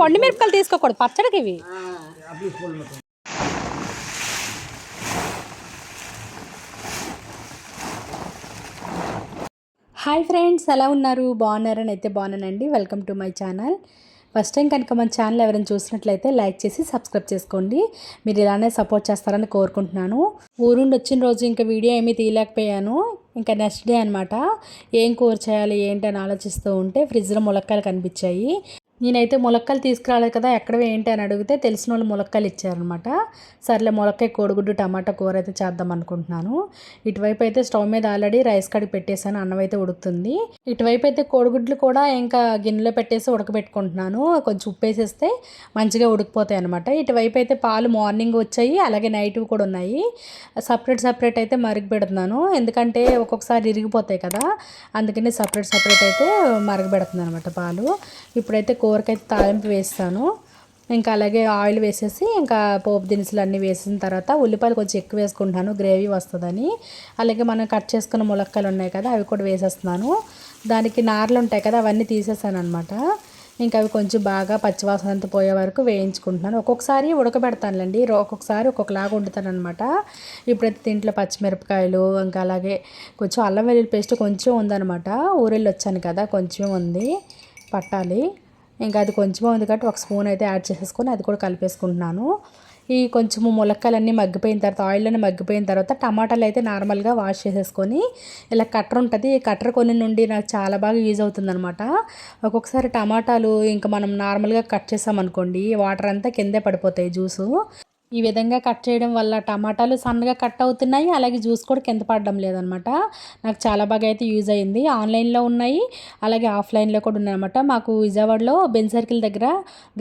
పండు మిరపకాయలు తీసుకోకూడదు పచ్చడికి ఇవి. హాయ్ ఫ్రెండ్స్ ఎలా ఉన్నారు? బాగున్నారని అయితే బాగున్నానండి. Welcome to my channel. First time కనుక మన ఛానల్ ఎవరైనా చూసినట్లయితే లైక్ చేసి సబ్స్క్రైబ్ చేసుకోండి. మీరు ఇలానే సపోర్ట్ చేస్తారని కోరుకుంటున్నాను. ఊరుండి వచ్చిన రోజు ఇంకా వీడియో ఏమీ తీయలేకపోయాను. ఇంకా నెక్స్ట్ డే అనమాట ఏం కూర చేయాలి ఏంటి అని ఆలోచిస్తూ ఉంటే ఫ్రిడ్జ్లో ములక్కాయలు కనిపించాయి. నేనైతే ములక్కాయలు తీసుకురాలేదు కదా ఎక్కడ ఏంటి అని అడిగితే తెలిసిన వాళ్ళు ములక్కాయలు ఇచ్చారనమాట. సర్లే ములక్కాయ కోడిగుడ్డు టమాటా కూర అయితే చేద్దాం అనుకుంటున్నాను. ఇటువైపు అయితే స్టవ్ మీద ఆల్రెడీ రైస్ కడిగి పెట్టేశాను అన్నం అయితే ఉడుకుతుంది. ఇటువైపు అయితే కోడిగుడ్లు కూడా ఇంకా గిన్నెలో పెట్టేసి ఉడకబెట్టుకుంటున్నాను. కొంచెం ఉప్పు వేసేస్తే మంచిగా ఉడికిపోతాయి అనమాట ఇటువైపు అయితే పాలు మార్నింగ్ వచ్చాయి అలాగే నైట్ కూడా ఉన్నాయి. సపరేట్ సపరేట్ అయితే మరిగి పెడుతున్నాను. ఎందుకంటే ఒక్కొక్కసారి ఇరిగిపోతాయి కదా అందుకని సపరేట్ సపరేట్ అయితే మరగబెడుతున్నాను అనమాట పాలు. ఇప్పుడైతే కూరకైతే తాలింపు వేస్తాను. ఇంకా అలాగే ఆయిల్ వేసేసి ఇంకా పోపు దినుసులు అన్నీ వేసిన తర్వాత ఉల్లిపాయలు కొంచెం ఎక్కువ వేసుకుంటాను. గ్రేవీ వస్తుందని. అలాగే మనం కట్ చేసుకున్న ములక్కాయలు ఉన్నాయి కదా అవి కూడా వేసేస్తున్నాను. దానికి నార్లు ఉంటాయి కదా అవన్నీ తీసేసాను అనమాట ఇంకా అవి కొంచెం బాగా పచ్చివాసన అంతా పోయే వరకు వేయించుకుంటున్నాను. ఒక్కొక్కసారి ఉడకబెడతానులేండి. ఒక్కొక్కసారి ఒక్కొక్కలాగా వండుతాను అనమాట ఇప్పుడైతే దీంట్లో పచ్చిమిరపకాయలు ఇంకా అలాగే కొంచెం అల్లం వెల్లుల్లి పేస్ట్ కొంచెం ఉందన్నమాట. ఊరెళ్ళి వచ్చాను కదా కొంచెం ఉంది. పట్టాలి. ఇంకా అది కొంచెం ఉంది కాబట్టి ఒక స్పూన్ అయితే యాడ్ చేసేసుకొని అది కూడా కలిపేసుకుంటున్నాను. ఈ కొంచెము ములక్కాయలన్నీ మగ్గిపోయిన తర్వాత ఆయిల్లోనే మగ్గిపోయిన తర్వాత టమాటాలు అయితే నార్మల్గా వాష్ చేసేసుకొని ఇలా కట్టర్ ఉంటుంది. ఈ కట్టర్ కొన్ని నుండి నాకు చాలా బాగా యూజ్ అవుతుందనమాట ఒక్కొక్కసారి టమాటాలు ఇంకా మనం నార్మల్గా కట్ చేసామనుకోండి వాటర్ అంతా కిందే పడిపోతాయి జ్యూసు. ఈ విధంగా కట్ చేయడం వల్ల టమాటాలు సన్నగా కట్ అవుతున్నాయి అలాగే జ్యూస్ కూడా కింద పడడం లేదనమాట. నాకు చాలా బాగా అయితే యూజ్ అయింది. ఆన్లైన్లో ఉన్నాయి అలాగే ఆఫ్లైన్లో కూడా ఉన్నాయన్నమాట. మాకు విజయవాడలో బెన్ సర్కిల్ దగ్గర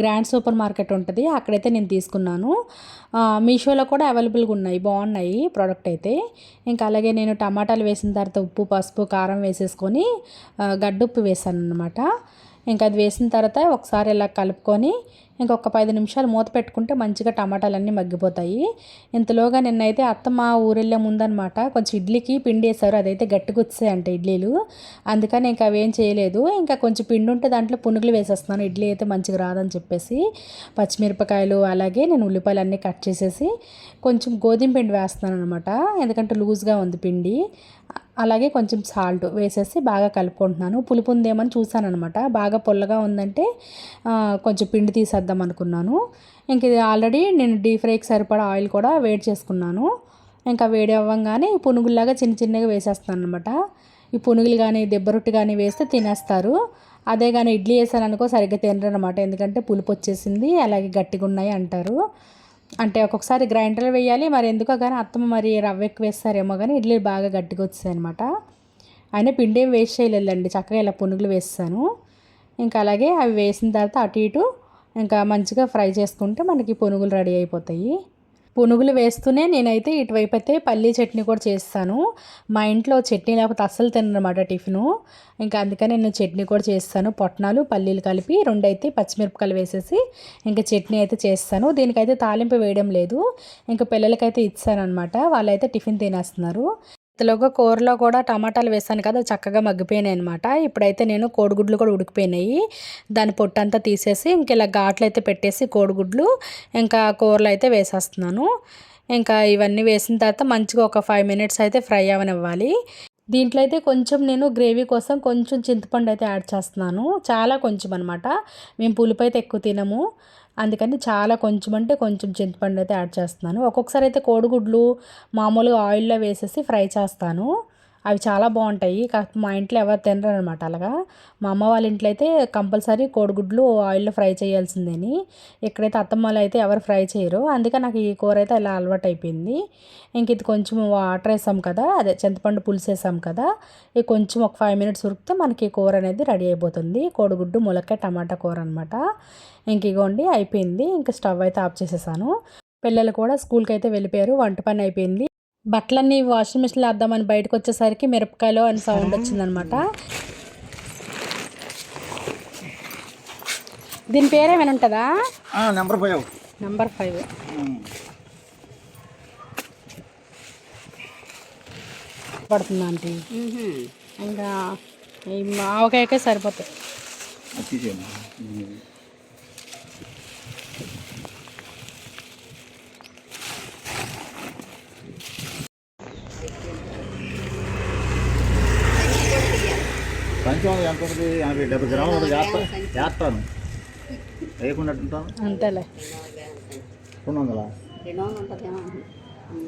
గ్రాండ్ సూపర్ మార్కెట్ ఉంటుంది. అక్కడైతే నేను తీసుకున్నాను. మీషోలో కూడా అవైలబుల్గా ఉన్నాయి బాగున్నాయి ప్రోడక్ట్ అయితే. ఇంకా అలాగే నేను టమాటాలు వేసిన తర్వాత ఉప్పు పసుపు కారం వేసేసుకొని గడ్డుప్పు వేసాను అనమాట ఇంకా అది వేసిన తర్వాత ఒకసారి ఇలా కలుపుకొని ఇంకొక పది నిమిషాలు మూత పెట్టుకుంటే మంచిగా టమాటాలన్నీ మగ్గిపోతాయి. ఇంతలోగా నిన్నైతే అత్త మా ఊరెళ్ళే ముందనమాట కొంచెం ఇడ్లీకి పిండి వేసారు అదైతే గట్టిగా వచ్చాయి అంట ఇడ్లీలు. అందుకని ఇంకా అవేం చేయలేదు. ఇంకా కొంచెం పిండి ఉంటే దాంట్లో పునుగులు వేసేస్తున్నాను. ఇడ్లీ అయితే మంచిగా రాదని చెప్పేసి పచ్చిమిరపకాయలు అలాగే నేను ఉల్లిపాయలు అన్నీ కట్ చేసేసి కొంచెం గోధుమ పిండి వేస్తున్నాను అనమాట ఎందుకంటే లూజ్గా ఉంది పిండి. అలాగే కొంచెం సాల్ట్ వేసేసి బాగా కలుపుకుంటున్నాను. పులుపు ఉందేమని చూసాను అనమాట బాగా పుల్లగా ఉందంటే కొంచెం పిండి తీసేద్దాం అనుకున్నాను. ఇంక ఇది ఆల్రెడీ నేను డీప్ ఫ్రైకి సరిపడా ఆయిల్ కూడా వేడి చేసుకున్నాను. ఇంకా వేడి అవ్వగానే పునుగుల్లాగా చిన్న చిన్నగా వేసేస్తాను అనమాట ఈ పునుగులు కానీ దెబ్బ రొట్టె కానీ వేస్తే తినేస్తారు. అదే కానీ ఇడ్లీ వేసాను అనుకో సరిగ్గా తినరు అనమాట ఎందుకంటే పులుపు వచ్చేసింది అలాగే గట్టిగా ఉన్నాయి అంటారు. అంటే ఒక్కొక్కసారి గ్రైండర్లో వేయాలి మరి ఎందుకో కానీ అత్తమ్మ మరి రవ్వ ఎక్కువ వేస్తారేమో కానీ ఇడ్లీ బాగా గట్టిగా వచ్చాయి అనమాట అయినా పిండి ఏం వేస్ట్ చేయలేదండి చక్కగా ఇలా పునుగులు వేస్తాను. ఇంకా అలాగే అవి వేసిన తర్వాత అటు ఇటు ఇంకా మంచిగా ఫ్రై చేసుకుంటే మనకి పునుగులు రెడీ అయిపోతాయి. పునుగులు వేస్తూనే నేనైతే ఇటువైపు అయితే పల్లీ చట్నీ కూడా చేస్తాను. మా ఇంట్లో చట్నీ లేకపోతే అస్సలు తిననమాట టిఫిను. ఇంకా అందుకని నేను చట్నీ కూడా చేస్తాను. పొట్నాలు పల్లీలు కలిపి రెండైతే పచ్చిమిరపకాయలు వేసేసి ఇంకా చట్నీ అయితే చేస్తాను. దీనికైతే తాలింపు వేయడం లేదు. ఇంకా పిల్లలకైతే ఇచ్చాను అనమాట వాళ్ళైతే టిఫిన్ తినేస్తున్నారు. ఇంతలోగా కూరలో కూడా టమాటాలు వేసాను కదా చక్కగా మగ్గిపోయినాయి అనమాట ఇప్పుడైతే నేను కోడిగుడ్లు కూడా ఉడికిపోయినాయి. దాని పొట్టంతా తీసేసి ఇంక ఇలా ఘాట్లు అయితే పెట్టేసి కోడిగుడ్లు ఇంకా కూరలు అయితే వేసేస్తున్నాను. ఇంకా ఇవన్నీ వేసిన తర్వాత మంచిగా ఒక ఫైవ్ మినిట్స్ అయితే ఫ్రై అవనివ్వాలి. దీంట్లో అయితే కొంచెం నేను గ్రేవీ కోసం కొంచెం చింతపండు అయితే యాడ్ చేస్తున్నాను. చాలా కొంచెం అనమాట మేము పులుపు అయితే ఎక్కువ తినము. అందుకని చాలా కొంచెం అంటే కొంచెం చింతపండు అయితే యాడ్ చేస్తున్నాను. ఒక్కొక్కసారి అయితే కోడిగుడ్లు మామూలుగా ఆయిల్లో వేసేసి ఫ్రై చేస్తాను. అవి చాలా బాగుంటాయి. కాకపోతే మా ఇంట్లో ఎవరు తినరు అనమాట అలాగా. మా అమ్మ వాళ్ళ ఇంట్లో అయితే కంపల్సరీ కోడిగుడ్లు ఆయిల్లో ఫ్రై చేయాల్సిందేని. ఇక్కడైతే వాళ్ళు అయితే ఎవరు ఫ్రై చేయరు. అందుకే నాకు ఈ కూర అయితే ఇలా అలవాటు అయిపోయింది ఇంక ఇది కొంచెం వాటర్ వేసాం కదా అదే చింతపండు పులుసు వేసాం కదా ఇది కొంచెం ఒక ఫైవ్ మినిట్స్ ఉరికితే మనకి ఈ కూర అనేది రెడీ అయిపోతుంది. కోడిగుడ్డు ములక్కాయ టమాటా కూర అనమాట ఇంక ఇగోండి అయిపోయింది. ఇంక స్టవ్ అయితే ఆఫ్ చేసేసాను. పిల్లలు కూడా స్కూల్కి అయితే వెళ్ళిపోయారు. వంట పని అయిపోయింది. బట్టలన్నీ వాషింగ్ మిషన్లో వేద్దామని బయటకు వచ్చేసరికి మిరపకాయలు అని సౌండ్ వచ్చిందనమాట దీని పేరేమైనా ఉంటుందా? నెంబర్ ఫైవ్ నంబర్ ఫైవ్ పడుతుంది ఆంటీ? ఇంకా ఈ ఆవకాయకే సరిపోతాయి. కొంచెం ఎంత ఉంటుంది ఎనభై డెబ్బై గ్రాములు ఉంటుంది చేస్తా చేస్తాను వేయకుండా ఉంటాను అంతేలే. రెండు వందల?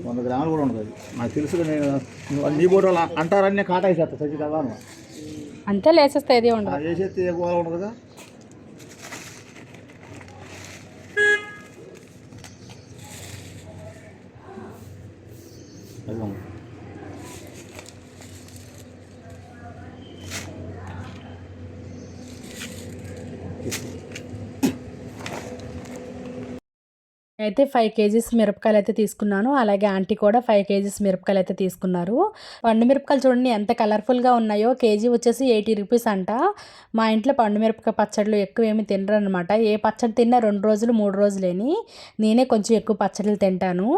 వంద గ్రాములు కూడా ఉంటుంది నాకు తెలుసు నేను నీ బోర్డు వాళ్ళు అంటారని కాటా వేసేస్తా సజ్జి కదా అంతే లేసేస్తే ఏది ఉండదు. వేసేస్తే ఎక్కువ ఉండదుగా అదిగో. అయితే ఫైవ్ కేజీస్ మిరపకాయలు అయితే తీసుకున్నాను. అలాగే ఆంటీ కూడా ఫైవ్ కేజీస్ మిరపకాయలు అయితే తీసుకున్నారు. పండు మిరపకాయలు చూడండి ఎంత కలర్ఫుల్గా ఉన్నాయో. కేజీ వచ్చేసి ఎయిటీ రూపీస్ అంట. మా ఇంట్లో పండు మిరపకాయ పచ్చళ్ళు ఎక్కువ ఏమి తినరు అనమాట ఏ పచ్చడి తిన్నా రెండు రోజులు మూడు రోజులేని. నేనే కొంచెం ఎక్కువ పచ్చళ్ళు తింటాను.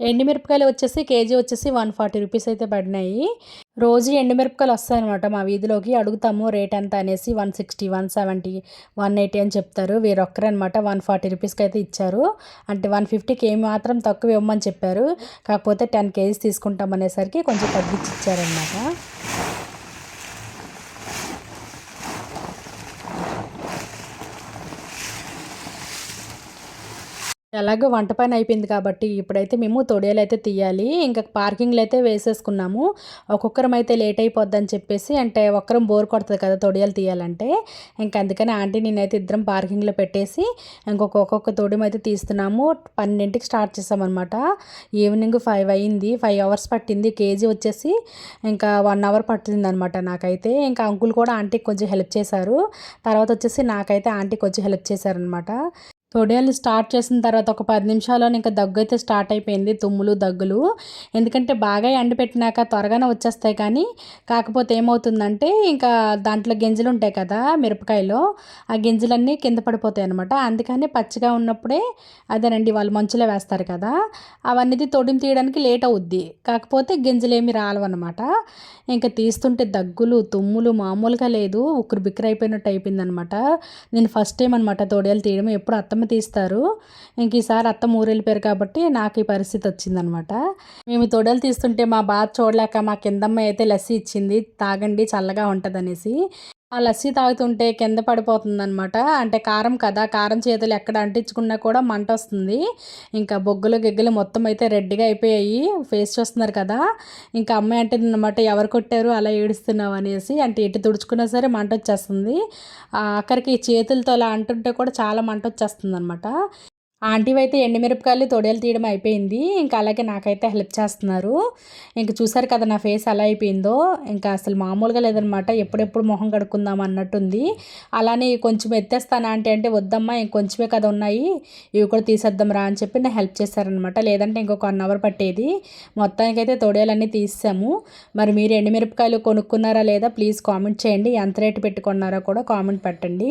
ఎండుమిరపకాయలు వచ్చేసి కేజీ వచ్చేసి వన్ ఫార్టీ రూపీస్ అయితే పడినాయి. రోజు ఎండుమిరపకాయలు వస్తాయన్నమాట మా వీధిలోకి. అడుగుతాము రేట్ ఎంత అనేసి one sixty one seventy one eighty అని చెప్తారు. వీరొక్కరు అనమాట వన్ ఫార్టీ రూపీస్కి అయితే ఇచ్చారు. అంటే వన్ ఫిఫ్టీకి ఏమి మాత్రం తక్కువ ఇవ్వమని చెప్పారు. కాకపోతే టెన్ కేజీస్ తీసుకుంటాం అనేసరికి కొంచెం తగ్గించి ఇచ్చారనమాట ఎలాగో వంట పని అయిపోయింది కాబట్టి ఇప్పుడైతే మేము తొడియాలు అయితే తీయాలి. ఇంకా పార్కింగ్లో అయితే వేసేసుకున్నాము. ఒక్కొక్కరం అయితే లేట్ అయిపోద్దని చెప్పేసి అంటే ఒక్కరం బోర్ కొడుతుంది కదా తొడియాలు తీయాలంటే. ఇంకా అందుకని ఆంటీ నేనైతే ఇద్దరం పార్కింగ్లో పెట్టేసి ఇంకొక ఒక్కొక్క తొడియం అయితే తీస్తున్నాము. పన్నెండింటికి స్టార్ట్ చేసామన్నమాట. ఈవినింగ్ ఫైవ్ అయింది. ఫైవ్ అవర్స్ పట్టింది. కేజీ వచ్చేసి ఇంకా వన్ అవర్ పట్టింది అనమాట నాకైతే. ఇంకా అంకుల్ కూడా ఆంటీకి కొంచెం హెల్ప్ చేశారు. తర్వాత వచ్చేసి నాకైతే ఆంటీ కొంచెం హెల్ప్ చేశారనమాట తొడియాలు స్టార్ట్ చేసిన తర్వాత ఒక పది నిమిషాల్లో ఇంకా దగ్గు అయితే స్టార్ట్ అయిపోయింది తుమ్ములు దగ్గులు. ఎందుకంటే బాగా ఎండపెట్టినాక త్వరగానే వచ్చేస్తాయి కానీ కాకపోతే ఏమవుతుందంటే ఇంకా దాంట్లో గింజలు ఉంటాయి కదా మిరపకాయలో ఆ గింజలన్నీ కింద పడిపోతాయి అనమాట అందుకని పచ్చిగా ఉన్నప్పుడే అదేనండి వాళ్ళు మంచులో వేస్తారు కదా అవన్నీ తొడిని తీయడానికి లేట్ అవుద్ది. కాకపోతే గింజలు ఏమి రాలవన్నమాట. ఇంకా తీస్తుంటే దగ్గులు తుమ్ములు మామూలుగా లేదు ఉక్కురు బిక్కరు అయిపోయినట్టు అయిపోయిందనమాట నేను ఫస్ట్ టైం అనమాట తొడియాలు తీయడం ఎప్పుడు అత్తమ్మ తీస్తారు. ఇంక ఈసారి అత్త ఊరు వెళ్ళిపోయారు కాబట్టి నాకు ఈ పరిస్థితి వచ్చిందనమాట. మేము తొడలు తీస్తుంటే మా బాధ చూడలేక మా కిందమ్మ అయితే లస్సీ ఇచ్చింది. తాగండి చల్లగా ఉంటుంది అనేసి ఆ లస్సీ తాగుతుంటే కింద పడిపోతుంది అనమాట అంటే కారం కదా కారం చేతులు ఎక్కడ అంటించుకున్నా కూడా మంట వస్తుంది. ఇంకా బొగ్గులు గిగ్గులు మొత్తం అయితే రెడ్డిగా అయిపోయాయి. ఫేస్ చూస్తున్నారు కదా ఇంకా అమ్మాయి అంటే అనమాట ఎవరు కొట్టారు? అలా ఏడుస్తున్నావు అనేసి. అంటే ఎటు తుడుచుకున్నా సరే మంట వచ్చేస్తుంది. ఆ ఆఖరికి చేతులతో అలా అంటుంటే కూడా చాలా మంట వచ్చేస్తుంది అనమాట ఆంటీ అయితే ఎండుమిరపకాయలు తొడేలు తీయడం అయిపోయింది. ఇంకా అలాగే నాకైతే హెల్ప్ చేస్తున్నారు. ఇంక చూసారు కదా నా ఫేస్ ఎలా అయిపోయిందో. ఇంకా అసలు మామూలుగా లేదనమాట. ఎప్పుడెప్పుడు మొహం కడుక్కుందాం అన్నట్టుంది. అలానే కొంచెం ఎత్తేస్తాను ఆంటీ అంటే వద్దమ్మా ఇంకొంచమే కదా ఉన్నాయి. ఇవి కూడా తీసేద్దాం రా అని చెప్పి నేను హెల్ప్ చేశారనమాట. లేదంటే ఇంకొక వన్ అవర్ పట్టేది. మొత్తానికైతే తొడేలన్నీ తీసాము మరి మీరు ఎండుమిరపకాయలు కొనుక్కున్నారా లేదా ప్లీజ్ కామెంట్ చేయండి. ఎంత రేటు పెట్టుకున్నారా కూడా కామెంట్ పెట్టండి.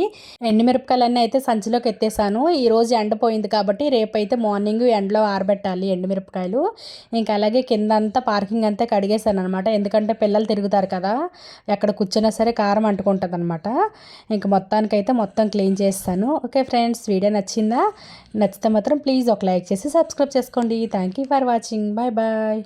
ఎండుమిరపకాయలన్నీ అయితే సంచిలోకి ఎత్తేసాను. ఈరోజు ఎండపోయింది కాబట్టి రేపైతే మార్నింగ్ ఎండలో ఆరబెట్టాలి ఎండుమిరపకాయలు. ఇంకా అలాగే కింద అంతా పార్కింగ్ అంతా కడిగేశాను అనమాట ఎందుకంటే పిల్లలు తిరుగుతారు కదా ఎక్కడ కూర్చున్నా సరే కారం అంటుకుంటుంది అనమాట ఇంకా మొత్తానికైతే మొత్తం క్లీన్ చేస్తాను. ఓకే ఫ్రెండ్స్ వీడియో నచ్చిందా? నచ్చితే మాత్రం ప్లీజ్ ఒక లైక్ చేసి సబ్స్క్రైబ్ చేసుకోండి. Thank you for watching. Bye bye.